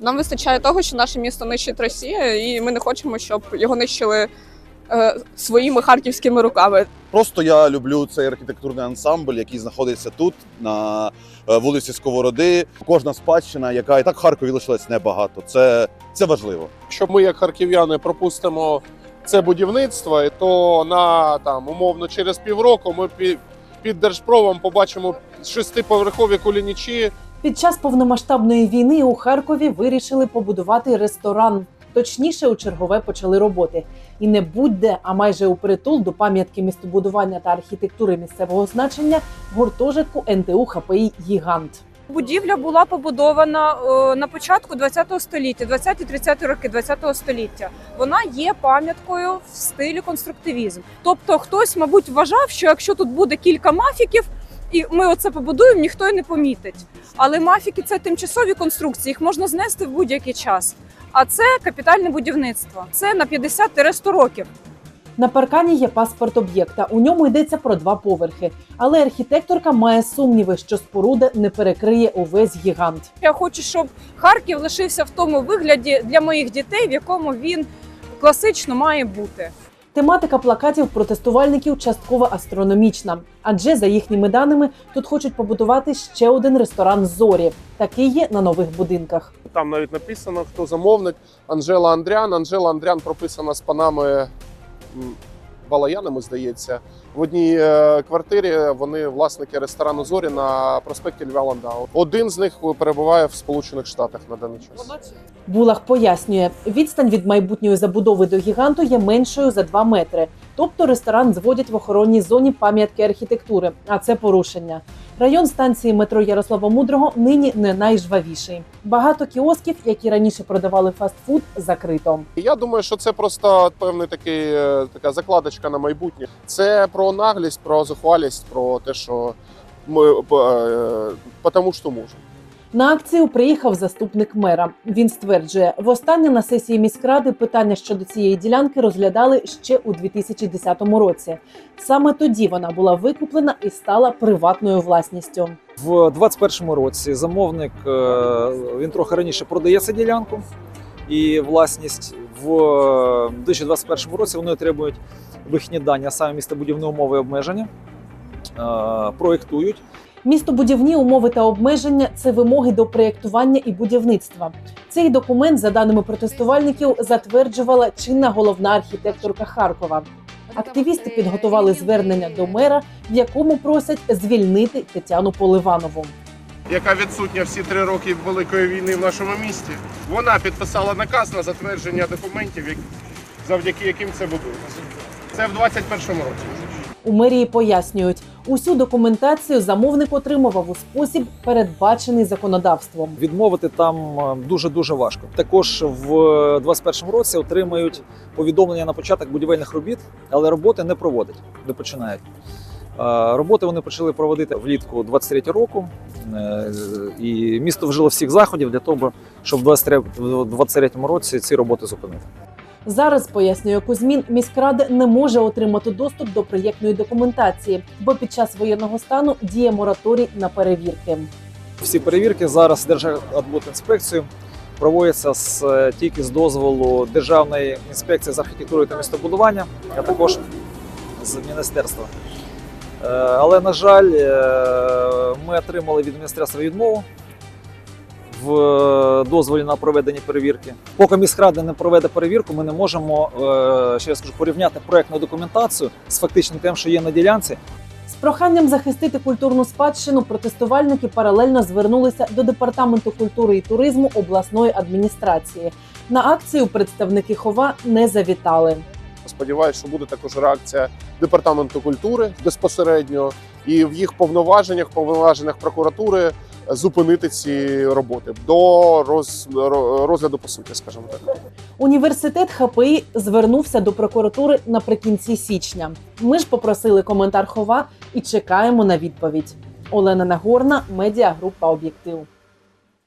Нам вистачає того, що наше місто нищить Росія, і ми не хочемо, щоб його нищили е, своїми харківськими руками. Просто я люблю цей архітектурний ансамбль, який знаходиться тут, на е, вулиці Сковороди. Кожна спадщина, яка і так в Харкові лишилась небагато. Це, це важливо. Якщо ми, як харків'яни, пропустимо це будівництво, то на там умовно через півроку ми під, держпромом побачимо шестиповерхові кулінічі. Під час повномасштабної війни у Харкові вирішили побудувати ресторан. Точніше, у чергове почали роботи. І не будь-де, а майже у притул до пам'ятки містобудування та архітектури місцевого значення гуртожитку НТУ ХПІ Гігант. Будівля була побудована е, на початку ХХ століття, 20-30 роки ХХ століття. Вона є пам'яткою в стилі конструктивізм. Тобто, хтось, мабуть, вважав, що якщо тут буде кілька мафіків, і ми оце побудуємо, ніхто й не помітить. Але мафіки це тимчасові конструкції, їх можна знести в будь-який час. А це капітальне будівництво. Це на 50-100 років. На паркані є паспорт об'єкта. У ньому йдеться про два поверхи. Але архітекторка має сумніви, що споруда не перекриє увесь гігант. Я хочу, щоб Харків лишився в тому вигляді для моїх дітей, в якому він класично має бути. Тематика плакатів протестувальників частково астрономічна, адже за їхніми даними тут хочуть побудувати ще один ресторан зорі. Такий є на нових будинках. Там навіть написано, хто замовник Анжела Андріан. Анжела Андріан прописана з панами Балаянами, здається. В одній е, квартирі вони власники ресторану Зорі на проспекті Льва Ландау. Один з них перебуває в Сполучених Штатах на даний час. Булах пояснює, відстань від майбутньої забудови до гіганту є меншою за 2 метри. Тобто ресторан зводять в охоронній зоні пам'ятки архітектури, а це порушення. Район станції метро Ярослава Мудрого нині не найжвавіший. Багато кіосків, які раніше продавали фастфуд, закрито. Я думаю, що це просто певний такий е, така закладочка на майбутнє. Це про наглість, про зухвалість, про те, що ми е, тому що можемо. На акцію приїхав заступник мера. Він стверджує, востаннє на сесії міськради питання щодо цієї ділянки розглядали ще у 2010 році. Саме тоді вона була викуплена і стала приватною власністю. В 2021 році замовник е, він трохи раніше продає цю ділянку і власність в 2021 році вони отримують вихідні дані, а саме містобудівні умови і обмеження, е, проєктують. Містобудівні умови та обмеження це вимоги до проєктування і будівництва. Цей документ, за даними протестувальників, затверджувала чинна головна архітекторка Харкова. Активісти підготували звернення до мера, в якому просять звільнити Тетяну Поливанову. яка відсутня всі три роки Великої війни в нашому місті. Вона підписала наказ на затвердження документів, завдяки яким це будується. Це в 21-му році. У мерії пояснюють, усю документацію замовник отримував у спосіб, передбачений законодавством. Відмовити там дуже дуже важко. Також в 2021 році отримають повідомлення на початок будівельних робіт, але роботи не проводять, не починають. Е, Роботи вони почали проводити влітку 23 року, Е, і місто вжило всіх заходів для того, щоб в 2023 році ці роботи зупинити. Зараз пояснює Кузьмін, міськрада не може отримати доступ до проєктної документації, бо під час воєнного стану діє мораторій на перевірки. Всі перевірки зараз Держадбудінспекцією проводяться з е, тільки з дозволу Державної інспекції з архітектури та містобудування, а також з міністерства. Е, Але на жаль, е, ми отримали від міністерства відмову в е, дозволі на проведення перевірки. Поки міськрада не проведе перевірку, ми не можемо е, ще я скажу порівняти проектну документацію з фактичним тим, що є на ділянці, З проханням захистити культурну спадщину протестувальники паралельно звернулися до департаменту культури і туризму обласної адміністрації. На акцію представники хова не завітали. Сподіваюся, що буде також реакція департаменту культури безпосередньо і в їх повноваженнях, повноваженнях прокуратури зупинити ці роботи до роз, розгляду по суті, скажімо так. Університет ХПІ звернувся до прокуратури наприкінці січня. Ми ж попросили коментар хова і чекаємо на відповідь. Олена Нагорна, медіагрупа Об'єктив.